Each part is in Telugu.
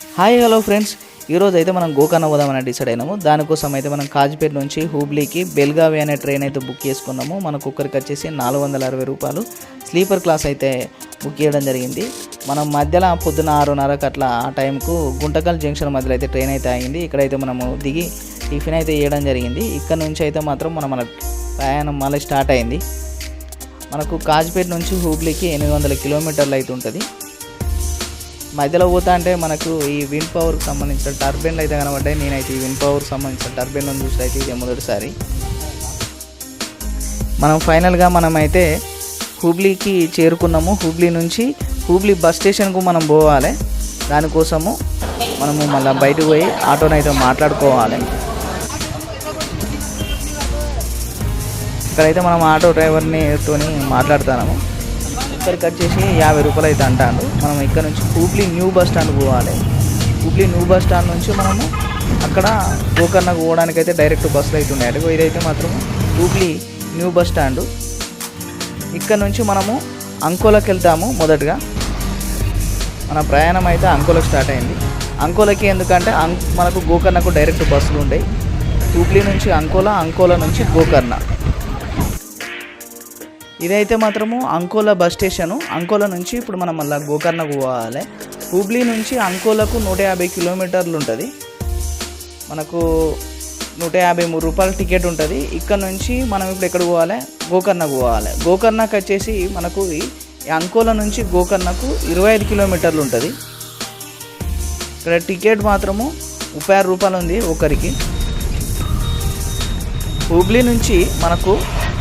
Hi hello friends. ఈరోజు అయితే మనం గోకర్ణ పోదామని డిసైడ్ అయినాము. దానికోసం అయితే మనం కాజ్పేట్ నుంచి హూబ్లీకి బెల్గావి అనే ట్రైన్ అయితే బుక్ చేసుకున్నాము. మనకు ఒక్కరికి వచ్చేసి నాలుగు వందల అరవై రూపాయలు. స్లీపర్ క్లాస్ అయితే బుక్ చేయడం జరిగింది. మనం మధ్యలో పొద్దున ఆరున్నరకు అట్లా ఆ టైంకు గుంటకల్ జంక్షన్ మధ్యలో అయితే ట్రైన్ అయితే ఆగింది. ఇక్కడైతే మనము దిగి టిఫిన్ అయితే వేయడం జరిగింది. ఇక్కడ నుంచి అయితే మాత్రం మనం మన ప్రయాణం మళ్ళీ స్టార్ట్ అయింది. మనకు కాజ్పేట్ నుంచి హూబ్లీకి ఎనిమిది వందల కిలోమీటర్లు అయితే ఉంటుంది. మధ్యలో పోతా అంటే మనకు ఈ విండ్ పవర్కి సంబంధించిన టర్బైన్లు అయితే కనబడ్డాయి. నేనైతే ఈ విండ్ పవర్కి సంబంధించిన టర్బైన్లను చూసి అయితే ఇదే మొదటిసారి. మనం ఫైనల్గా మనమైతే హూబ్లీకి చేరుకున్నాము. హూబ్లీ నుంచి హూబ్లీ బస్ స్టేషన్కు మనం పోవాలి. దానికోసము మనము మళ్ళీ బయటకు పోయి ఆటోనైతే మాట్లాడుకోవాలి. ఇక్కడైతే మనం ఆటో డ్రైవర్ని తోని మాట్లాడుతున్నాము. ఇక్కడికి వచ్చేసి యాభై రూపాయలు అయితే అంటాను మనం ఇక్కడ నుంచి హూబ్లీ న్యూ బస్ స్టాండ్ పోవాలి. హూబ్లీ న్యూ బస్ స్టాండ్ నుంచి మనము అక్కడ గోకర్ణకు పోవడానికి అయితే డైరెక్ట్ బస్సులు అయితే ఉన్నాయి. అటు ఇదైతే మాత్రం హూబ్లీ న్యూ బస్ స్టాండ్. ఇక్కడ నుంచి మనము అంకోలకి వెళ్తాము మొదటగా. మన ప్రయాణం అయితే అంకోలకు స్టార్ట్ అయింది. అంకోలకి ఎందుకంటే అం మనకు గోకర్ణకు డైరెక్ట్ బస్సులు ఉంటాయి హూబ్లీ నుంచి అంకోల అంకోల నుంచి గోకర్ణ. ఇదైతే మాత్రము అంకోలా బస్ స్టేషను. అంకోలా నుంచి ఇప్పుడు మనం మళ్ళీ గోకర్ణకు పోవాలి. హుబ్లీ నుంచి అంకోలకు నూట యాభై కిలోమీటర్లు ఉంటుంది. మనకు నూట యాభై మూడు రూపాయల టికెట్ ఉంటుంది. ఇక్కడ నుంచి మనం ఇప్పుడు ఎక్కడ పోవాలి? గోకర్ణకు పోవాలి. గోకర్ణకు వచ్చేసి మనకు ఈ నుంచి గోకర్ణకు ఇరవై ఐదు కిలోమీటర్లు ఉంటుంది. ఇక్కడ టికెట్ మాత్రము ముప్పై ఆరు రూపాయలు ఉంది ఒకరికి. హుబ్లీ నుంచి మనకు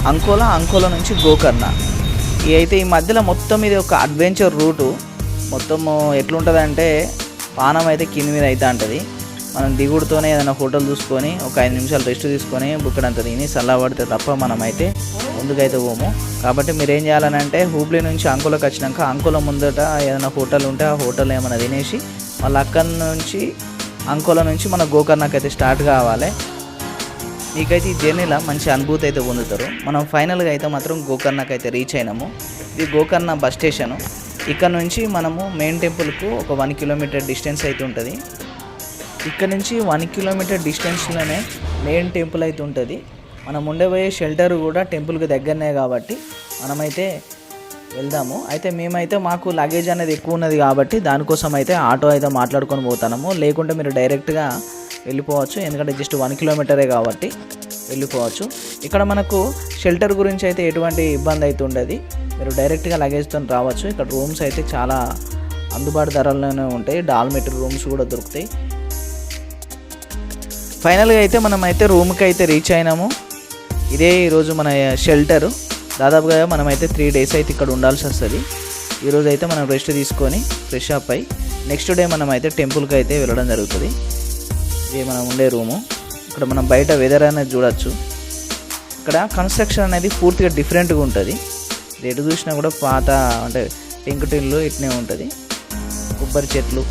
అంకోలా అంకోలా నుంచి గోకర్ణ. ఈ అయితే ఈ మధ్యలో మొత్తం ఇది ఒక అడ్వెంచర్ రూటు మొత్తము ఎట్లుంటుందంటే పానం అయితే కింది మీద అయితే ఉంటుంది. మనం దిగుడుతోనే ఏదైనా హోటల్ చూసుకొని ఒక ఐదు నిమిషాలు రెస్ట్ తీసుకొని బుక్కడంత తిని చల్లబడితే తప్ప మనమైతే ముందుకైతే పోము. కాబట్టి మీరు ఏం చేయాలని అంటే హూబ్లీ నుంచి అంకులకు వచ్చినాక అంకోల ముందట ఏదైనా హోటల్ ఉంటే ఆ హోటల్ ఏమైనా తినేసి మళ్ళీ అక్కడి నుంచి అంకోల నుంచి మన గోకర్ణకైతే స్టార్ట్ కావాలి. మీకైతే ఈ జర్నీలో మంచి అనుభూతి అయితే పొందుతారు. మనం ఫైనల్గా అయితే మాత్రం గోకర్ణకు అయితే రీచ్ అయినాము. ఇది గోకర్ణ బస్ స్టేషను. ఇక్కడ నుంచి మనము మెయిన్ టెంపుల్కు ఒక వన్ కిలోమీటర్ డిస్టెన్స్ అయితే ఉంటుంది. ఇక్కడ నుంచి వన్ కిలోమీటర్ డిస్టెన్స్లోనే మెయిన్ టెంపుల్ అయితే ఉంటుంది. మనం ఉండబోయే షెల్టర్ కూడా టెంపుల్కి దగ్గరనే కాబట్టి మనమైతే వెళ్దాము. అయితే మేమైతే మాకు లగేజ్ అనేది ఎక్కువ ఉన్నది కాబట్టి దానికోసం అయితే ఆటో అయితే మాట్లాడుకొని పోతాము లేకుంటే మీరు డైరెక్ట్గా వెళ్ళిపోవచ్చు. ఎందుకంటే జస్ట్ వన్ కిలోమీటరే కాబట్టి వెళ్ళిపోవచ్చు. ఇక్కడ మనకు షెల్టర్ గురించి అయితే ఎటువంటి ఇబ్బంది అయితే ఉండదు. మీరు డైరెక్ట్గా లగేజ్తో రావచ్చు. ఇక్కడ రూమ్స్ అయితే చాలా అందుబాటు ధరల్లోనే ఉంటాయి. డాల్మెటర్ రూమ్స్ కూడా దొరుకుతాయి. ఫైనల్గా అయితే మనం అయితే రూమ్కి అయితే రీచ్ అయినాము. ఇదే ఈరోజు మన షెల్టర్ దాదాపుగా మనమైతే త్రీ డేస్ అయితే ఇక్కడ ఉండాల్సి వస్తుంది. ఈరోజు అయితే మనం రెస్ట్ తీసుకొని ఫ్రెష్ అప్ అయి నెక్స్ట్ డే మనం అయితే టెంపుల్కి అయితే వెళ్ళడం జరుగుతుంది. ఇది మనం ఉండే రూము ఇక్కడ మనం బయట వెదర్ అనేది చూడొచ్చు. ఇక్కడ కన్స్ట్రక్షన్ అనేది పూర్తిగా డిఫరెంట్గా ఉంటుంది. ఎటు చూసినా కూడా పాత అంటే టెంకుటిల్లు ఇట్నే ఉంటుంది. కొబ్బరి చెట్లు.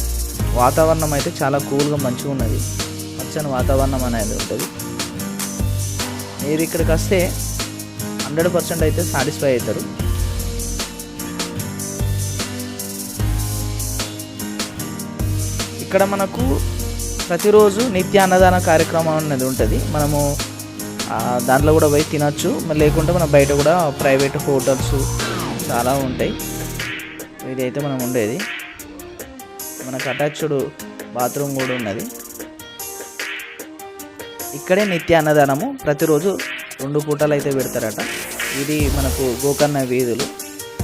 వాతావరణం అయితే చాలా కూల్గా మంచిగా ఉన్నది. పచ్చని వాతావరణం అనేది ఉంటుంది. మీరు ఇక్కడికి వస్తే హండ్రెడ్ పర్సెంట్ అయితే సాటిస్ఫై అవుతారు. ఇక్కడ మనకు ప్రతిరోజు నిత్య అన్నదాన కార్యక్రమం అనేది ఉంటుంది. మనము దాంట్లో కూడా పోయి తినచ్చు. మరి లేకుంటే మన బయట కూడా ప్రైవేట్ హోటల్స్ చాలా ఉంటాయి. ఇదైతే మనం ఉండేది. మనకు అటాచ్డ్ బాత్రూమ్ కూడా ఉన్నది. ఇక్కడే నిత్య అన్నదానము. ప్రతిరోజు రెండు పూటలు అయితే పెడతారట. ఇది మనకు గోకర్ణ వీధులు.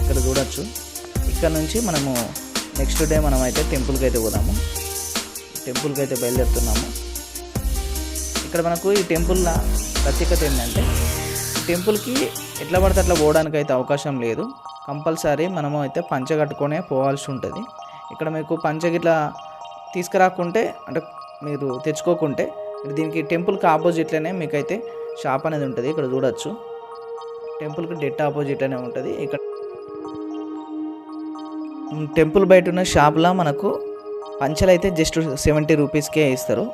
ఇక్కడ చూడొచ్చు. ఇక్కడ నుంచి మనము నెక్స్ట్ డే మనం అయితే టెంపుల్కి అయితే పోదాము. టెంపుల్కి అయితే బయలుదేరుతున్నాము. ఇక్కడ మనకు ఈ టెంపుల్లో ప్రత్యేకత ఏంటంటే టెంపుల్కి ఎట్లా పడితే అట్లా పోవడానికి అయితే అవకాశం లేదు. కంపల్సరీ మనము అయితే పంచ కట్టుకొనే పోవాల్సి ఉంటుంది. ఇక్కడ మీకు పంచ గిట్లా తీసుకురాకుంటే అంటే మీరు తెచ్చుకోకుంటే దీనికి టెంపుల్కి ఆపోజిట్లోనే మీకైతే షాప్ అనేది ఉంటుంది. ఇక్కడ చూడొచ్చు. టెంపుల్కి డెట్ ఆపోజిట్ అనే ఉంటుంది. ఇక్కడ టెంపుల్ బయట ఉన్న షాప్లో మనకు పంచలు అయితే జస్ట్ సెవెంటీ రూపీస్కే ఇస్తారు.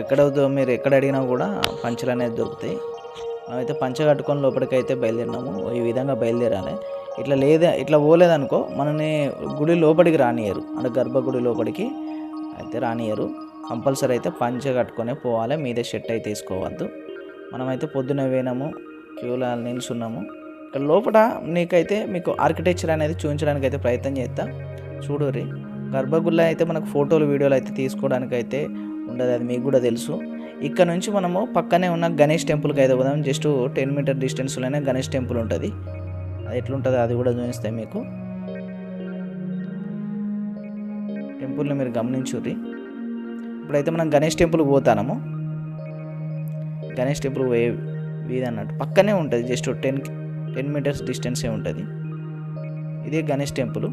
ఎక్కడ మీరు ఎక్కడ అడిగినా కూడా పంచలు అనేది దొరుకుతాయి. మేమైతే పంచ కట్టుకొని లోపలికి అయితే బయలుదేరినాము. ఈ విధంగా బయలుదేరాలి. ఇట్లా లేదా ఇట్లా పోలేదనుకో మనని గుడి లోపలికి రానియరు అంటే గర్భగుడి లోపలికి అయితే రానియరు కంపల్సరీ అయితే పంచ కట్టుకొని పోవాలి. మీదే షర్ట్ అయితే తీసుకోవద్దు మనమైతే పొద్దున పోయినాము. క్యూలో నిల్చున్నాము. ఇక్కడ లోపల నీకైతే మీకు ఆర్కిటెక్చర్ అనేది చూపించడానికి అయితే ప్రయత్నం చేస్తా. చూడుర్రి గర్భగుళ్ళ అయితే మనకు ఫోటోలు వీడియోలు అయితే తీసుకోవడానికి అయితే ఉండదు అది మీకు కూడా తెలుసు. ఇక్కడ నుంచి మనము పక్కనే ఉన్న గణేష్ టెంపుల్కి అయితే పోదాం. జస్ట్ టెన్ మీటర్ డిస్టెన్స్లోనే గణేష్ టెంపుల్ ఉంటుంది. అది ఎట్లుంటుందో అది కూడా చూపిస్తాయి మీకు. టెంపుల్ని మీరు గమనించుర్రి. ఇప్పుడైతే మనం గణేష్ టెంపుల్కి పోతాము గణేష్ టెంపుల్ పోయే వీధి అన్నట్టు. పక్కనే ఉంటుంది జస్ట్ టెన్ టెన్ మీటర్స్ డిస్టెన్సే ఉంటుంది. ఇదే గణేష్ టెంపుల్.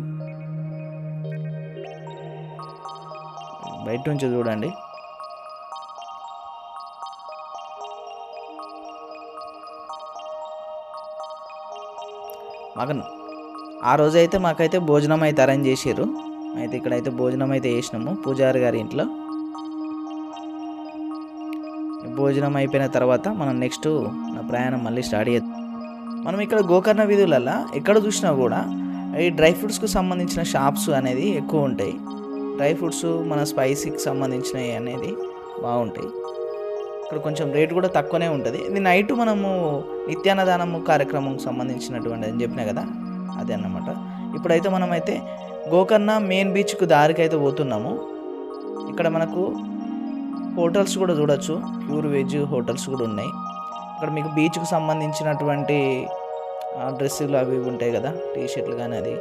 బయట నుంచి చూడండి. మాకు ఆ రోజు అయితే మాకైతే భోజనం అయితే అరేంజ్ చేసారు అయితే ఇక్కడైతే భోజనం అయితే చేసినాము పూజారి గారి ఇంట్లో. భోజనం అయిపోయిన తర్వాత మనం నెక్స్ట్ నా ప్రయాణం మళ్ళీ స్టార్ట్ చేద్దాం. మనం ఇక్కడ గోకర్ణ వీధులలో ఎక్కడ చూసినా కూడా ఈ డ్రై ఫ్రూట్స్కు సంబంధించిన షాప్స్ అనేది ఎక్కువ ఉంటాయి. డ్రై ఫ్రూట్స్ మన స్పైసీకి సంబంధించినవి అనేది బాగుంటాయి. ఇక్కడ కొంచెం రేట్ కూడా తక్కువనే ఉంటుంది. ఇది నైట్ మనము నిత్యాన్నదానము కార్యక్రమంకి సంబంధించినటువంటి అని చెప్పినా కదా అదే అన్నమాట. ఇప్పుడైతే మనమైతే గోకర్ణ మెయిన్ బీచ్కు దారికి అయితే పోతున్నాము. ఇక్కడ మనకు హోటల్స్ కూడా చూడొచ్చు. ప్యూర్ వెజ్ హోటల్స్ కూడా ఉన్నాయి. ఇక్కడ మీకు బీచ్కు సంబంధించినటువంటి డ్రెస్సులు అవి ఇవి ఉంటాయి కదా టీ షర్ట్లు కానీ అది.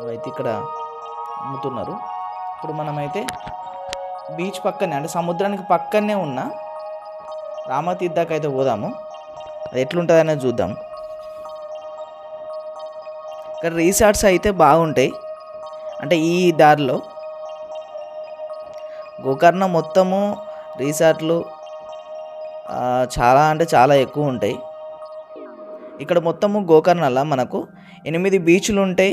అవైతే ఇక్కడ అమ్ముతున్నారు. ఇప్పుడు మనమైతే బీచ్ పక్కనే అంటే సముద్రానికి పక్కనే ఉన్న రామతీర్థకైతే అయితే పోదాము. అది ఎట్లుంటుందనే చూద్దాం. ఇక్కడ రీసార్ట్స్ అయితే బాగుంటాయి. అంటే ఈ దారిలో గోకర్ణ మొత్తము రీసార్ట్లు చాలా అంటే చాలా ఎక్కువ ఉంటాయి. ఇక్కడ మొత్తము గోకర్ణలో మనకు ఎనిమిది బీచ్లు ఉంటాయి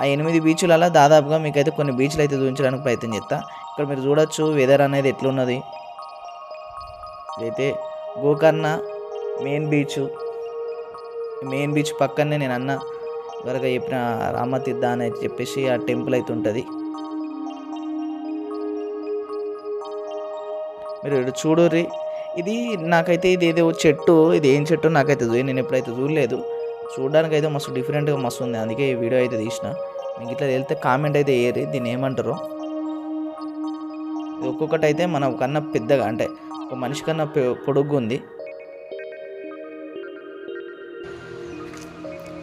ఆ ఎనిమిది బీచ్లలో దాదాపుగా మీకైతే కొన్ని బీచ్లు అయితే చూపించడానికి ప్రయత్నం చేస్తా. ఇక్కడ మీరు చూడొచ్చు వెదర్ అనేది ఎట్లున్నది. అయితే Gokarna main beach main beach పక్కనే నేను అన్న వరకు చెప్పిన రామతీర్థ అని చెప్పేసి ఆ టెంపుల్ అయితే ఉంటుంది. మీరు చూడుర్రి. ఇది నాకైతే ఇది ఏదో చెట్టు ఇది ఏం చెట్టు నాకైతే చూడ నేను ఎప్పుడైతే చూడలేదు చూడడానికి అయితే మస్తు డిఫరెంట్గా మస్తు ఉంది. అందుకే ఈ వీడియో అయితే తీసిన. మీకు ఇట్లా వెళ్తే కామెంట్ అయితే వేయరు దీన్ని ఏమంటారు? ఇది ఒక్కొక్కటి అయితే మన కన్నా పెద్దగా అంటే ఒక మనిషి కన్నా పె- పొడుగ్గా ఉంది.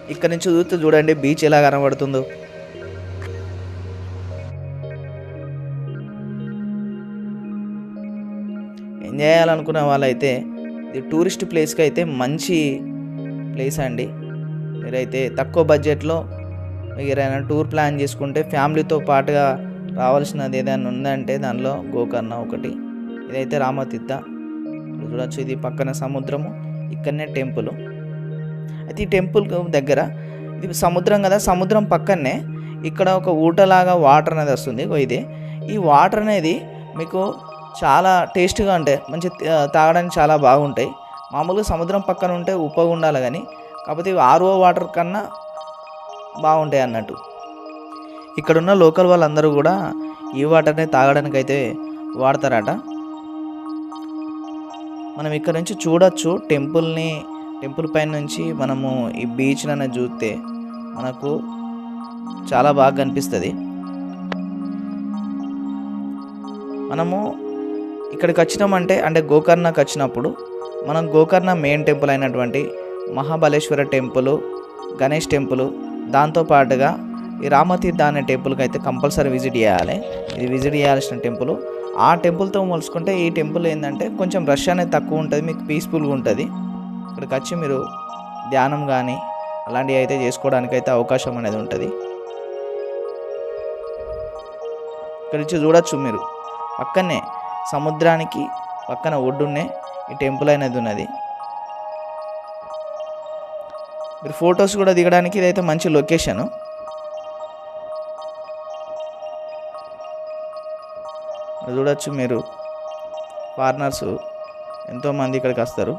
ఇక్కడ నుంచి చూస్తే చూడండి బీచ్ ఎలా కనబడుతుందో. ఎంజాయ్ చేయాలనుకునే వాళ్ళైతే ఇది టూరిస్ట్ ప్లేస్కి అయితే మంచి ప్లేస్ అండి. మీరైతే తక్కువ బడ్జెట్లో ఏదైనా టూర్ ప్లాన్ చేసుకుంటే ఫ్యామిలీతో పాటుగా రావాల్సినది ఏదైనా ఉందంటే దానిలో గోకర్ణ ఒకటి. ఇదైతే రామతీర్థ. చూడొచ్చు ఇది పక్కన సముద్రము ఇక్కడనే టెంపుల్. అయితే ఈ టెంపుల్ దగ్గర ఇది సముద్రం కదా సముద్రం పక్కనే ఇక్కడ ఒక ఊటలాగా వాటర్ అనేది వస్తుంది. ఇది. ఈ వాటర్ అనేది మీకు చాలా టేస్ట్గా ఉంటాయి మంచి తా- తాగడానికి చాలా బాగుంటాయి. మామూలుగా సముద్రం పక్కన ఉంటే ఉప్పగా ఉండాలి కానీ కాకపోతే ఆర్ఓ వాటర్ కన్నా బాగుంటాయి అన్నట్టు. ఇక్కడున్న లోకల్ వాళ్ళందరూ కూడా ఈ వాటర్ని తాగడానికి అయితే వాడతారట. మనం ఇక్కడ నుంచి చూడొచ్చు టెంపుల్ని టెంపుల్ పైన నుంచి మనము ఈ బీచ్ని అనేది చూస్తే మనకు చాలా బాగా కనిపిస్తుంది. మనము ఇక్కడికి వచ్చినామంటే అంటే గోకర్ణకు వచ్చినప్పుడు మనం గోకర్ణ మెయిన్ టెంపుల్ అయినటువంటి మహాబలేశ్వర టెంపుల్ గణేష్ టెంపుల్ దాంతోపాటుగా ఈ రామతీర్థ అనే టెంపుల్కి అయితే కంపల్సరీ విజిట్ చేయాలి. ఇది విజిట్ చేయాల్సిన టెంపుల్. ఆ టెంపుల్తో పోల్చుకుంటే ఈ టెంపుల్ ఏంటంటే కొంచెం రష్ అనేది తక్కువ ఉంటుంది మీకు పీస్ఫుల్గా ఉంటుంది. ఇక్కడికి వచ్చి మీరు ధ్యానం కానీ అలాంటివి అయితే చేసుకోవడానికి అయితే అవకాశం అనేది ఉంటుంది. ఇక్కడ నుంచి చూడొచ్చు మీరు. పక్కనే సముద్రానికి పక్కన ఒడ్డున్నే ఈ టెంపుల్ అనేది ఉన్నది. మీరు ఫొటోస్ కూడా దిగడానికి ఇదైతే మంచి లొకేషన్. చూడొచ్చు మీరు ఫారినర్స్ ఎంతోమంది ఇక్కడికి వస్తారు.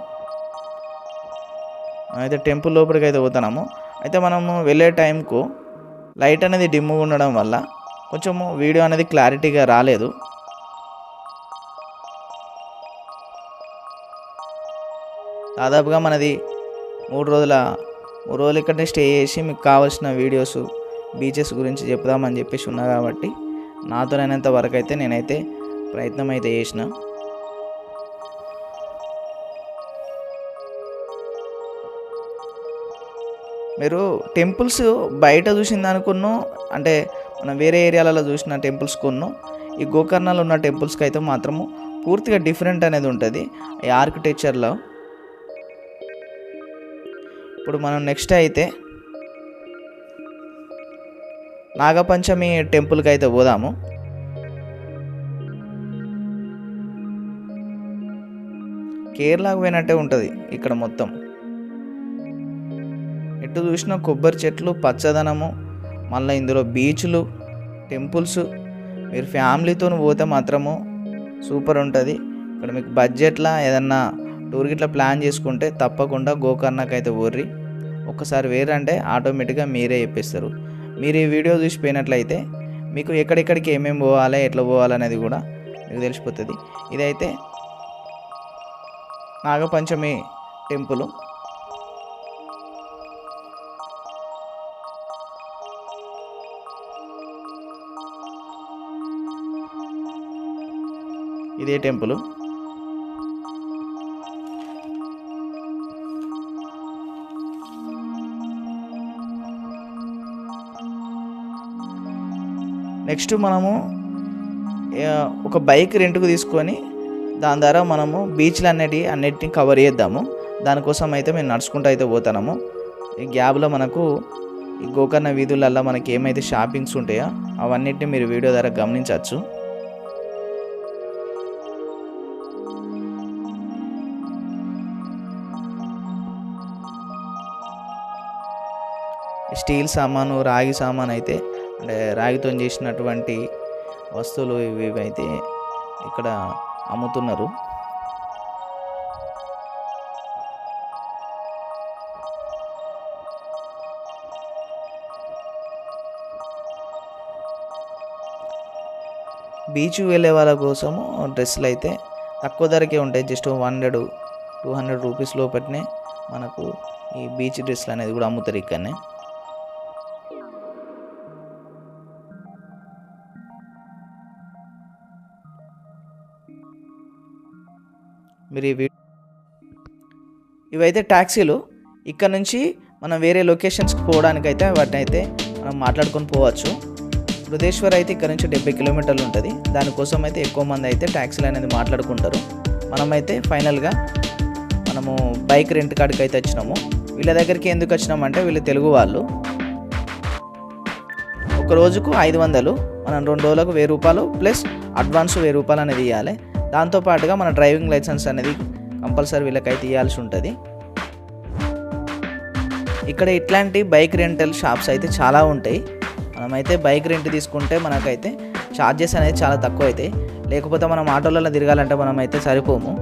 అయితే టెంపుల్ లోపలికి అయితే పోతున్నాము. అయితే మనము వెళ్ళే టైంకు లైట్ అనేది డిమ్గా ఉండడం వల్ల కొంచెము వీడియో అనేది క్లారిటీగా రాలేదు. దాదాపుగా మనది మూడు రోజుల మూడు రోజులు ఇక్కడనే స్టే చేసి మీకు కావాల్సిన వీడియోస్ బీచెస్ గురించి చెప్దామని చెప్పేసి ఉన్నా కాబట్టి నాతోనైనంత వరకు అయితే నేనైతే ప్రయత్నం అయితే చేసిన. మీరు టెంపుల్స్ బయట చూసిన దానికున్నో అంటే మనం వేరే ఏరియాలలో చూసిన టెంపుల్స్ కొన్నో ఈ గోకర్ణలో ఉన్న టెంపుల్స్కి అయితే మాత్రము పూర్తిగా డిఫరెంట్ అనేది ఉంటుంది. ఈ ఆర్కిటెక్చర్లో ఇప్పుడు మనం నెక్స్ట్ అయితే నాగపంచమి టెంపుల్కి అయితే పోదాము. కేరళకు పోయినట్టే ఉంటుంది ఇక్కడ మొత్తం. ఎటు చూసినా కొబ్బరి చెట్లు పచ్చదనము మళ్ళీ ఇందులో బీచ్లు టెంపుల్స్. మీరు ఫ్యామిలీతో పోతే మాత్రము సూపర్ ఉంటుంది. ఇక్కడ మీకు బడ్జెట్లా ఏదన్నా టూర్ గిట్ల ప్లాన్ చేసుకుంటే తప్పకుండా గోకర్ణకి అయితే ఊర్రి. ఒక్కసారి వేరంటే ఆటోమేటిక్గా మీరే చెప్పేస్తారు. మీరు ఈ వీడియో చూసిపోయినట్లయితే మీకు ఎక్కడెక్కడికి ఏమేమి పోవాలి ఎట్లా పోవాలనేది కూడా మీకు తెలిసిపోతుంది. ఇదైతే నాగపంచమి టెంపుల్. ఇదే టెంపుల్. నెక్స్ట్ మనము ఒక బైక్ రెంట్కు తీసుకొని దాని ద్వారా మనము బీచ్లు అనేటివి అన్నిటిని కవర్ చేద్దాము. దానికోసం అయితే మేము నడుచుకుంటూ అయితే పోతున్నాము. ఈ గ్యాబ్లో మనకు ఈ గోకర్ణ వీధులల్లో మనకి ఏమైతే షాపింగ్స్ ఉంటాయో అవన్నిటిని మీరు వీడియో ద్వారా గమనించవచ్చు. స్టీల్ సామాను రాగి సామాన్ అయితే అంటే రాగితో చేసినటువంటి వస్తువులు ఇవి అయితే ఇక్కడ అమ్ముతున్నారు. బీచ్ వెళ్ళే వాళ్ళ కోసము డ్రెస్సులు అయితే తక్కువ ధరకే ఉంటాయి. Just one hundred two hundred rupees లోపట్నే మనకు ఈ బీచ్ డ్రెస్సులు అనేది కూడా అమ్ముతారు ఇక్కడనే. మీరు ఇవి ఇవైతే ట్యాక్సీలు ఇక్కడ నుంచి మనం వేరే లొకేషన్స్కి పోవడానికి అయితే వాటిని అయితే మనం మాట్లాడుకొని పోవచ్చు. బృహదేశ్వర్ అయితే ఇక్కడ నుంచి డెబ్బై కిలోమీటర్లు ఉంటుంది. దానికోసం అయితే ఎక్కువ మంది అయితే ట్యాక్సీలు అనేది మాట్లాడుకుంటారు. మనమైతే ఫైనల్గా మనము బైక్ రెంట్ కాడికి అయితే వచ్చినాము. వీళ్ళ దగ్గరికి ఎందుకు వచ్చినామంటే వీళ్ళు తెలుగు వాళ్ళు. ఒక రోజుకు ఐదు వందలు మనం రెండు రోజులకు వెయ్యి రూపాయలు ప్లస్ అడ్వాన్స్ వెయ్యి రూపాయలు అనేది ఇవ్వాలి దాంతోపాటుగా మన డ్రైవింగ్ లైసెన్స్ అనేది కంపల్సరీ వీళ్ళకైతే ఇవ్వాల్సి ఉంటుంది. ఇక్కడ ఇట్లాంటి బైక్ రెంటల్ షాప్స్ అయితే చాలా ఉంటాయి. మనమైతే బైక్ రెంట్ తీసుకుంటే మనకైతే ఛార్జెస్ అనేది చాలా తక్కువ అవుతాయి లేకపోతే మనం ఆటోలలో తిరగాలంటే మనం అయితే సరిపోము.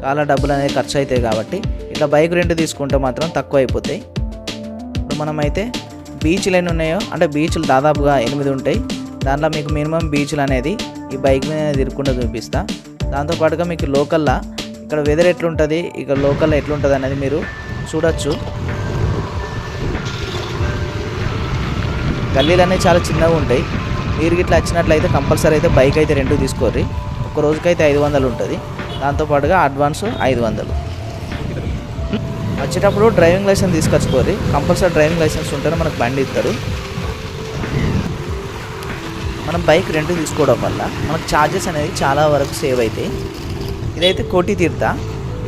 చాలా డబ్బులు అనేది ఖర్చు అవుతాయి కాబట్టి ఇట్లా బైక్ రెంట్ తీసుకుంటే మాత్రం తక్కువ అయిపోతాయి ఇప్పుడు మనమైతే బీచ్లు ఎన్ని ఉన్నాయో అంటే బీచ్లు దాదాపుగా ఎనిమిది ఉంటాయి. దాంట్లో మీకు మినిమం బీచ్లు అనేది ఈ బైక్ మీద తిరగకుండా చూపిస్తా. దాంతోపాటుగా మీకు లోకల్లా ఇక్కడ వెదర్ ఎట్లుంటుంది ఇక్కడ లోకల్లో ఎట్లుంటుంది అనేది మీరు చూడొచ్చు. గల్లీలు అనేవి చాలా చిన్నగా ఉంటాయి. మీరు ఇట్లా వచ్చినట్లయితే కంపల్సరీ అయితే బైక్ అయితే రెంట్ తీసుకోర్రి. ఒక రోజుకైతే ఐదు వందలు ఉంటుంది. దాంతోపాటుగా అడ్వాన్స్ ఐదు వందలు. వచ్చేటప్పుడు డ్రైవింగ్ లైసెన్స్ తీసుకొచ్చుకోర్రి. కంపల్సరీ డ్రైవింగ్ లైసెన్స్ ఉంటేనే మనకు బండి ఇస్తారు మనం బైక్ రెంట్ తీసుకోవడం వల్ల మనకు ఛార్జెస్ అనేది చాలా వరకు సేవ్ అవుతాయి ఇదైతే కోటి తీర్థ.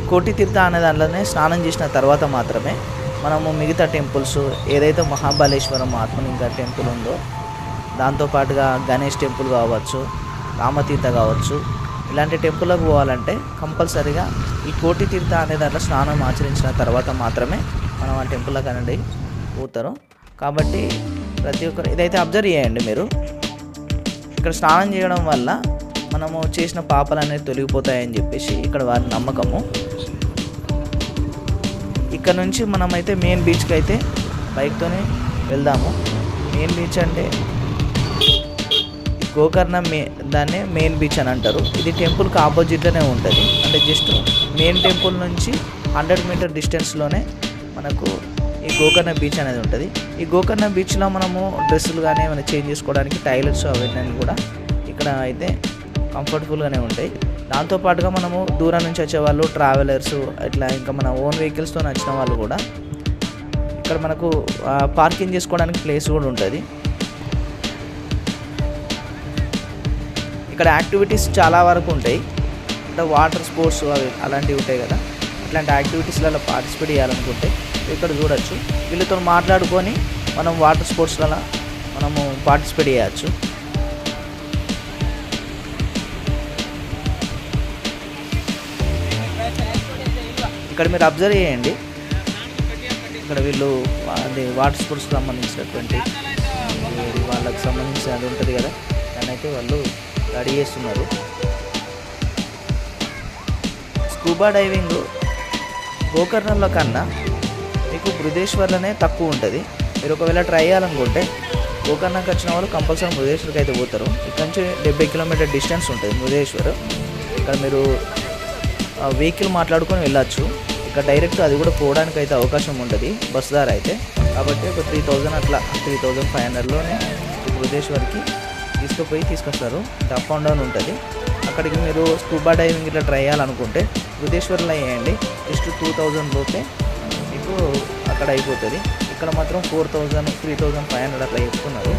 కోటి తీర్థ అనే దాంట్లోనే స్నానం చేసిన తర్వాత మాత్రమే మనము మిగతా టెంపుల్స్ ఏదైతే మహాబలేశ్వరం ఆత్మలింగ టెంపుల్ ఉందో దాంతోపాటుగా గణేష్ టెంపుల్ కావచ్చు రామతీర్థ కావచ్చు ఇలాంటి టెంపుల్కి పోవాలంటే కంపల్సరీగా ఈ కోటి తీర్థ అనే దాంట్లో స్నానం ఆచరించిన తర్వాత మాత్రమే మనం ఆ టెంపుల్లోకి అనేది పోతారు. కాబట్టి ప్రతి ఒక్కరు ఇదైతే అబ్జర్వ్ చేయండి మీరు. ఇక్కడ స్నానం చేయడం వల్ల మనము చేసిన పాపలు అనేవి తొలగిపోతాయని చెప్పేసి ఇక్కడ వారి నమ్మకము. ఇక్కడ నుంచి మనమైతే మెయిన్ బీచ్కి అయితే బైక్తోనే వెళ్దాము. మెయిన్ బీచ్ అంటే గోకర్ణ మే దాన్నే మెయిన్ బీచ్ అని అంటారు. ఇది టెంపుల్కి ఆపోజిట్లోనే ఉంటుంది. అంటే జస్ట్ మెయిన్ టెంపుల్ నుంచి హండ్రెడ్ మీటర్ డిస్టెన్స్లోనే మనకు ఈ గోకర్ణ బీచ్ అనేది ఉంటుంది. ఈ గోకర్ణ బీచ్లో మనము డ్రెస్సులు కానీ ఏమైనా చేంజ్ చేసుకోవడానికి టైలర్స్ అవన్నీ కూడా ఇక్కడ అయితే కంఫర్టబుల్గానే ఉంటాయి. దాంతోపాటుగా మనము దూరం నుంచి వచ్చేవాళ్ళు ట్రావెలర్స్ ఇట్లా ఇంకా మన ఓన్ వెహికల్స్తో వచ్చిన వాళ్ళు కూడా ఇక్కడ మనకు పార్కింగ్ చేసుకోవడానికి ప్లేస్ కూడా ఉంటుంది. ఇక్కడ యాక్టివిటీస్ చాలా వరకు ఉంటాయి. అంటే వాటర్ స్పోర్ట్స్ అవి అలాంటివి ఉంటాయి కదా. అట్లాంటి యాక్టివిటీస్లలో పార్టిసిపేట్ చేయాలనుకుంటే ఇక్కడ చూడొచ్చు. వీళ్ళతో మాట్లాడుకొని మనం వాటర్ స్పోర్ట్స్లలో మనము పార్టిసిపేట్ చేయవచ్చు ఇక్కడ మీరు అబ్జర్వ్ చేయండి. ఇక్కడ వీళ్ళు అది వాటర్ స్పోర్ట్స్ సంబంధించినటువంటి వాళ్ళకి సంబంధించిన అది ఉంటుంది కదా. దాన్ని అయితే వాళ్ళు రెడీ చేస్తున్నారు. స్కూబా డైవింగ్ గోకర్ణంలో కన్నా మీకు బృదేశ్వర్లోనే తక్కువ ఉంటుంది. మీరు ఒకవేళ ట్రై చేయాలనుకుంటే గోకర్ణకి వచ్చిన వాళ్ళు కంపల్సరీ మృదేశ్వర్కి అయితే పోతారు. ఇక్కడ నుంచి డెబ్బై కిలోమీటర్ డిస్టెన్స్ ఉంటుంది మృదేశ్వర్ ఇక్కడ మీరు వెహికల్ మాట్లాడుకొని వెళ్ళచ్చు. ఇక్కడ డైరెక్ట్ అది కూడా పోవడానికి అయితే అవకాశం ఉంటుంది బస్ దారి అయితే. కాబట్టి ఒక త్రీ థౌజండ్ అట్లా త్రీ థౌజండ్ ఫైవ్ హండ్రెడ్లోనే బృదేశ్వర్కి తీసుకుపోయి తీసుకొస్తారు. అప్ అండ్ డౌన్ ఉంటుంది. అక్కడికి మీరు స్కూబా డైవింగ్ ఇట్లా ట్రై చేయాలనుకుంటే బృదేశ్వర్లో వేయండి జస్ట్ టూ థౌజండ్ లోపే మీకు అక్కడ అయిపోతుంది. ఇక్కడ మాత్రం four thousand three thousand five hundred అట్లా చెప్తున్నారు.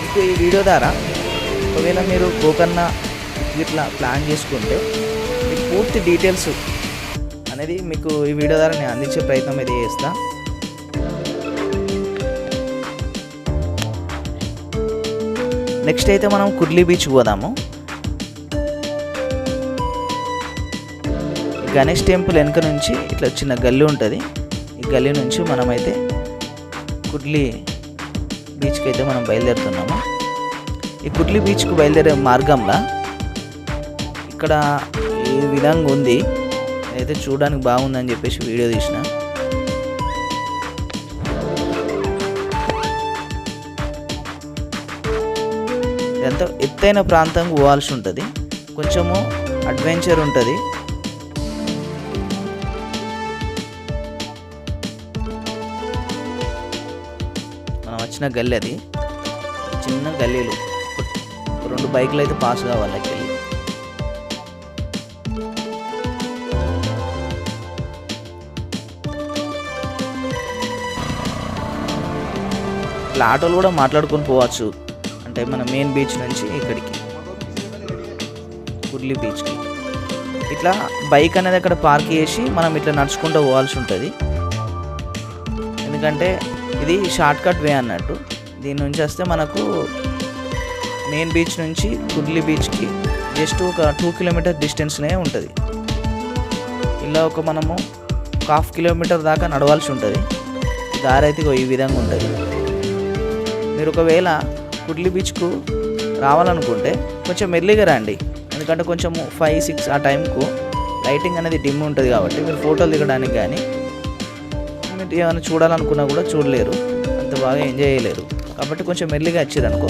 మీకు ఈ వీడియో ద్వారా ఒకవేళ మీరు గోకర్ణ ఇట్లా ప్లాన్ చేసుకుంటే మీకు పూర్తి డీటెయిల్స్ అనేది మీకు ఈ వీడియో ద్వారా నేను అందించే ప్రయత్నం అయితే చేస్తా. నెక్స్ట్ అయితే మనం కుర్లీ బీచ్ పోదాము. గణేష్ టెంపుల్ వెనుక నుంచి ఇట్లా చిన్న గల్లి ఉంటుంది. ఈ గల్లీ నుంచి మనమైతే కుడ్లి బీచ్కి అయితే మనం బయలుదేరుతున్నాము. ఈ కుడ్లి బీచ్కు బయలుదేరే మార్గంలో ఇక్కడ ఈ విధంగా ఉంది. అయితే చూడడానికి బాగుందని చెప్పేసి వీడియో తీసిన. ఎంతో ఎత్తైన ప్రాంతం పోవాల్సి ఉంటుంది. కొంచెము అడ్వెంచర్ ఉంటుంది. వచ్చిన గల్లీ అది. చిన్న గల్లీలు. రెండు బైకులు అయితే పాస్ కావాలి అక్కడికి ఇట్లా ఆటోలు కూడా మాట్లాడుకొని పోవచ్చు. అంటే మన మెయిన్ బీచ్ నుంచి ఇక్కడికి. కుర్లీ బీచ్కి. ఇట్లా బైక్ అనేది అక్కడ పార్క్ చేసి మనం ఇట్లా నడుచుకుంటూ పోవాల్సి ఉంటుంది. ఎందుకంటే ఇది షార్ట్ కట్ వే అన్నట్టు. దీని నుంచి వస్తే మనకు మెయిన్ బీచ్ నుంచి కుర్లీ బీచ్కి జస్ట్ ఒక టూ కిలోమీటర్ డిస్టెన్స్నే ఉంటుంది. ఇలా ఒక మనము ఒక హాఫ్ కిలోమీటర్ దాకా నడవాల్సి ఉంటుంది. దారి అయితే ఈ విధంగా ఉంటుంది. మీరు ఒకవేళ కుడ్లీ బీచ్కు రావాలనుకుంటే కొంచెం మెల్లిగా రండి. ఎందుకంటే కొంచెం ఫైవ్ సిక్స్ ఆ టైంకు లైటింగ్ అనేది డిమ్ ఉంటుంది కాబట్టి మీరు ఫోటోలు దిగడానికి కానీ ఏమైనా చూడాలనుకున్నా కూడా చూడలేరు. అంత బాగా ఎంజాయ్ చేయలేరు. కాబట్టి కొంచెం మెల్లిగా వచ్చేది అనుకో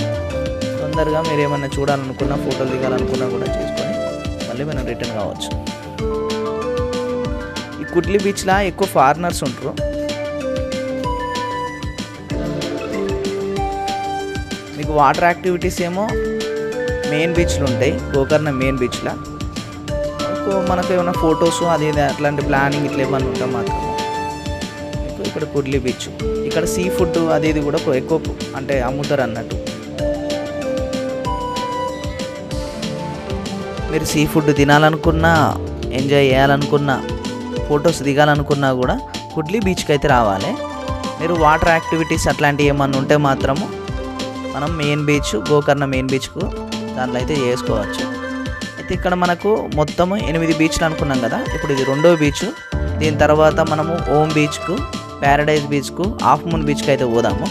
తొందరగా మీరు ఏమైనా చూడాలనుకున్నా ఫోటోలు దిగాలనుకున్నా కూడా చేసుకొని మళ్ళీ మనం రిటర్న్ కావచ్చు. ఈ కుడ్లీ బీచ్లో ఎక్కువ ఫారినర్స్ ఉంటారు. మీకు వాటర్ యాక్టివిటీస్ ఏమో మెయిన్ బీచ్లు ఉంటాయి. గోకర్ణ మెయిన్ బీచ్లో. మనకు ఏమైనా ఫొటోస్ అది అట్లాంటి ప్లానింగ్ ఇట్లా ఏమన్నా ఉంటాం మాత్రం ఇక్కడ కుడ్లీ బీచ్. ఇక్కడ సీ ఫుడ్ అది ఇది కూడా ఎక్కువ అంటే అమ్ముతారు అన్నట్టు. మీరు సీ ఫుడ్ తినాలనుకున్నా ఎంజాయ్ చేయాలనుకున్నా ఫొటోస్ దిగాలనుకున్నా కూడా కుడ్లీ బీచ్కి అయితే రావాలి. మీరు వాటర్ యాక్టివిటీస్ అట్లాంటివి ఏమన్నా ఉంటే మాత్రము మనం మెయిన్ బీచ్ గోకర్ణ మెయిన్ బీచ్కు దాంట్లో అయితే చేసుకోవచ్చు. అయితే ఇక్కడ మనకు మొత్తము ఎనిమిది బీచ్లు అనుకున్నాం కదా ఇప్పుడు ఇది రెండో బీచ్. దీని తర్వాత మనము ఓం బీచ్కు ప్యారడైజ్ బీచ్కు హాఫ్ మూన్ బీచ్కి అయితే పోదాము.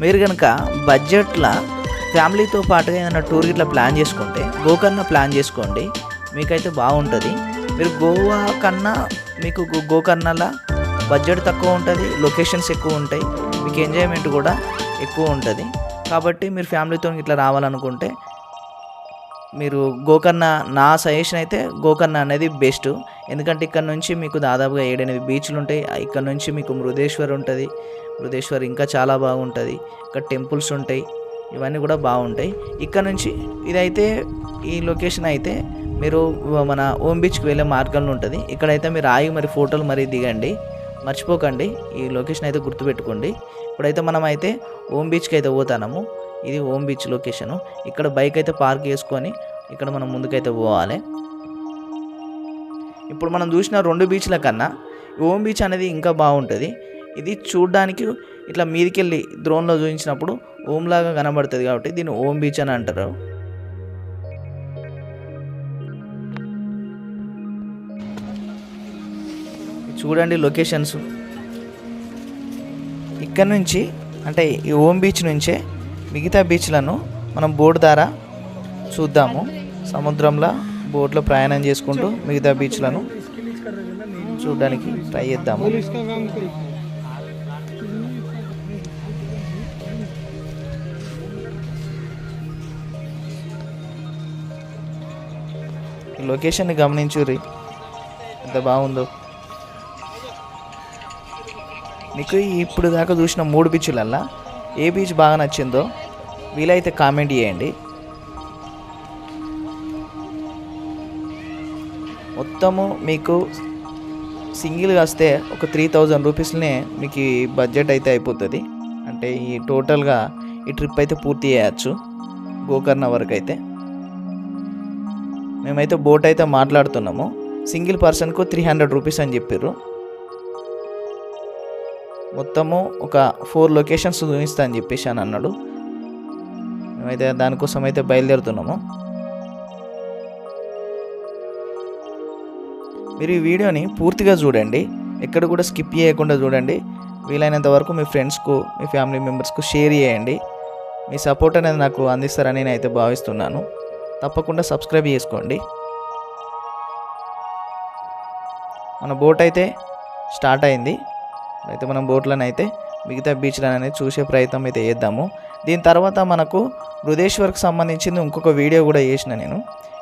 మీరు కనుక బడ్జెట్లో ఫ్యామిలీతో పాటుగా ఏదైనా టూర్ ఇట్లా ప్లాన్ చేసుకుంటే గోకర్ణ ప్లాన్ చేసుకోండి. మీకైతే బాగుంటుంది. మీరు గోవా కన్నా మీకు గో- గోకర్ణలో బడ్జెట్ తక్కువ ఉంటుంది లొకేషన్స్ ఎక్కువ ఉంటాయి మీకు ఎంజాయ్మెంట్ కూడా ఎక్కువ ఉంటుంది. కాబట్టి మీరు ఫ్యామిలీతో ఇట్లా రావాలనుకుంటే మీరు గోకర్ణ నా సజెషన్ అయితే గోకర్ణ అనేది బెస్ట్. ఎందుకంటే ఇక్కడ నుంచి మీకు దాదాపుగా ఏడెనిమిది బీచ్లు ఉంటాయి. ఇక్కడ నుంచి మీకు మృదేశ్వర్ ఉంటుంది. మృదేశ్వర్ ఇంకా చాలా బాగుంటుంది. ఇక్కడ టెంపుల్స్ ఉంటాయి. ఇవన్నీ కూడా బాగుంటాయి. ఇక్కడ నుంచి ఇదైతే ఈ లొకేషన్ అయితే మీరు మన ఓం బీచ్కి వెళ్ళే మార్గంలో ఉంటుంది. ఇక్కడైతే మీరు ఆగి మరి ఫోటోలు మరి దిగండి. మర్చిపోకండి. ఈ లొకేషన్ అయితే గుర్తుపెట్టుకోండి. ఇప్పుడైతే మనం అయితే ఓం బీచ్కి అయితే పోతాము ఇది ఓం బీచ్ లొకేషను. ఇక్కడ బైక్ అయితే పార్క్ చేసుకొని ఇక్కడ మనం ముందుకైతే పోవాలి. ఇప్పుడు మనం చూసిన రెండు బీచ్ల కన్నా ఓం బీచ్ అనేది ఇంకా బాగుంటుంది. ఇది చూడడానికి ఇట్లా మీదికి వెళ్ళి డ్రోన్లో చూపించినప్పుడు ఓంలాగా కనబడుతుంది కాబట్టి దీన్ని ఓం బీచ్ అని అంటారు. చూడండి లొకేషన్స్. ఇక్కడ నుంచి అంటే ఈ ఓం బీచ్ నుంచే మిగతా బీచ్లను మనం బోట్ ద్వారా చూద్దాము. సముద్రంలో బోట్లో ప్రయాణం చేసుకుంటూ మిగతా బీచ్లను చూడడానికి ట్రై చేద్దాము. లొకేషన్ని గమనించుర్రి. ఎంత బాగుందో. మీకు ఇప్పుడు దాకా చూసిన మూడు బీచ్లల్లా ఏ బీచ్ బాగా నచ్చిందో వీలైతే కామెంట్ చేయండి. మొత్తము మీకు సింగిల్గా వస్తే ఒక త్రీ థౌజండ్ రూపీస్నే మీకు ఈ బడ్జెట్ అయితే అయిపోతుంది. అంటే ఈ టోటల్గా ఈ ట్రిప్ అయితే పూర్తి చేయవచ్చు గోకర్ణ వరకు అయితే మేమైతే బోట్ అయితే మాట్లాడుతున్నాము. సింగిల్ పర్సన్కు త్రీ హండ్రెడ్ రూపీస్ అని చెప్పారు మొత్తము ఒక ఫోర్ లొకేషన్స్ చూపిస్తా అని చెప్పేసి అని అన్నాడు. మేమైతే దానికోసం అయితే బయలుదేరుతున్నాము. మీరు ఈ వీడియోని పూర్తిగా చూడండి ఎక్కడ కూడా స్కిప్ చేయకుండా చూడండి వీలైనంత వరకు మీ ఫ్రెండ్స్కు మీ ఫ్యామిలీ మెంబర్స్కు షేర్ చేయండి. మీ సపోర్ట్ అనేది నాకు అందిస్తారని నేనైతే భావిస్తున్నాను. తప్పకుండా సబ్స్క్రైబ్ చేసుకోండి. మన బోట్ అయితే స్టార్ట్ అయింది. అయితే మనం బోట్లను అయితే మిగతా బీచ్లను అనేది చూసే ప్రయత్నం అయితే చేద్దాము. దీని తర్వాత మనకు బృదేశ్వర్కి సంబంధించింది ఇంకొక వీడియో కూడా చేసిన నేను.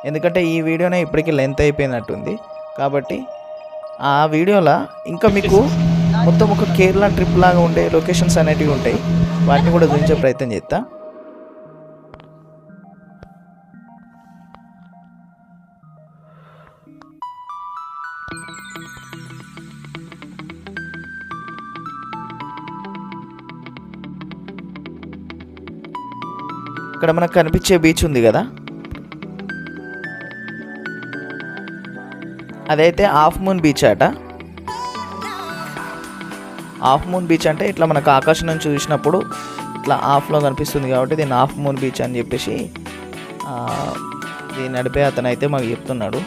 ఎందుకంటే ఈ వీడియోనే ఇప్పటికీ లెంత్ అయిపోయినట్టుంది. కాబట్టి ఆ వీడియోలో ఇంకా మీకు మొత్తం ఒక కేరళ ట్రిప్ లాగా ఉండే లొకేషన్స్ అనేటివి ఉంటాయి. వాటిని కూడా చూపించే ప్రయత్నం చేస్తాను ఇక్కడ మనకు కనిపించే బీచ్ ఉంది కదా? అదైతే హాఫ్ మూన్ బీచ్ అట హాఫ్ మూన్ బీచ్ అంటే ఇట్లా మనకు ఆకాశం నుంచి చూసినప్పుడు ఇట్లా హాఫ్లో కనిపిస్తుంది కాబట్టి దీన్ని హాఫ్ మూన్ బీచ్ అని చెప్పేసి దీన్ని నడిపే అతను అయితే మాకు చెప్తున్నాడు.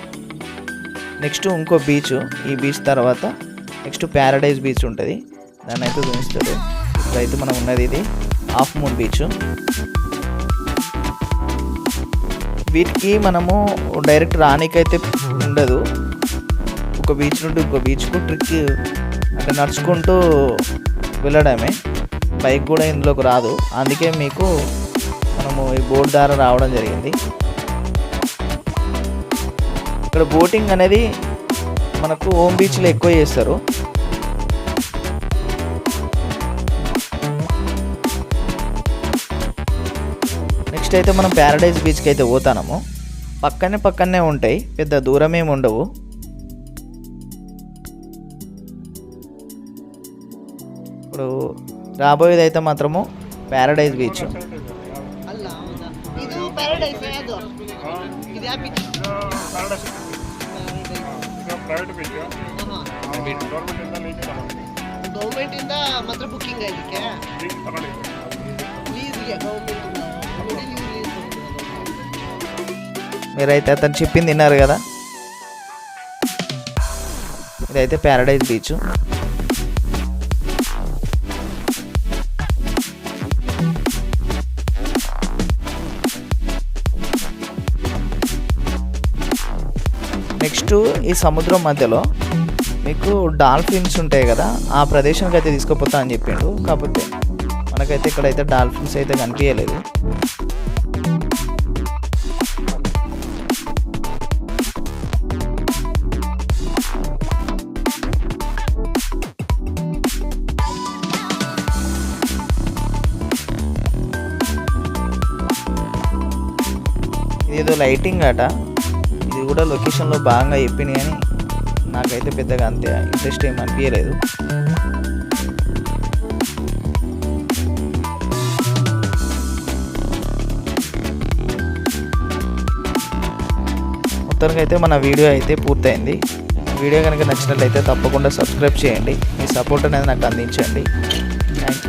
నెక్స్ట్ ఇంకో బీచ్ ఈ బీచ్ తర్వాత నెక్స్ట్ ప్యారడైజ్ బీచ్ ఉంటుంది. దాన్ని అయితే చూపిస్తాడు. ఇప్పుడైతే మనం ఉన్నది ఇది హాఫ్ మూన్ బీచ్. వీటికి మనము డైరెక్ట్ రానికైతే ఉండదు. ఒక బీచ్ నుండి ఇంకో బీచ్కు ట్రిక్ అంటే నడుచుకుంటూ వెళ్ళడమే. బైక్ కూడా ఇందులోకి రాదు. అందుకే మీకు మనము ఈ బోట్ ద్వారా రావడం జరిగింది. ఇక్కడ బోటింగ్ అనేది మనకు హోమ్ బీచ్లో ఎక్కువ చేస్తారు. నెక్స్ట్ అయితే మనం ప్యారడైజ్ బీచ్కి అయితే పోతాము పక్కనే పక్కనే ఉంటాయి పెద్ద దూరం ఏమి ఉండవు ఇప్పుడు రాబోయేది అయితే మాత్రము ప్యారడైజ్ బీచ్ ಅಲ್ಲ ಹೌದಾ ಇದು ಪ್ಯಾರಡೈಸ್ ಅದು మీరైతే అతను చెప్పింది తిన్నారు కదా? ఇదైతే ప్యారడైజ్ బీచ్ నెక్స్ట్ ఈ సముద్రం మధ్యలో మీకు డాల్ఫిన్స్ ఉంటాయి కదా ఆ ప్రదేశానికి అయితే తీసుకుపోతా అని చెప్పిండు. కాకపోతే మనకైతే ఇక్కడైతే డాల్ఫిన్స్ అయితే కనిపించలేదు ఏదో లైటింగ్ అట ఇది కూడా లొకేషన్లో బాగా చెప్పింది కానీ నాకైతే పెద్దగా అంతే ఇంట్రెస్ట్ ఏం అనిపించలేదు మొత్తానికి అయితే మన వీడియో అయితే పూర్తయింది. వీడియో కనుక నచ్చినట్లయితే తప్పకుండా సబ్స్క్రైబ్ చేయండి. మీ సపోర్ట్ అనేది నాకు అందించండి. Thank you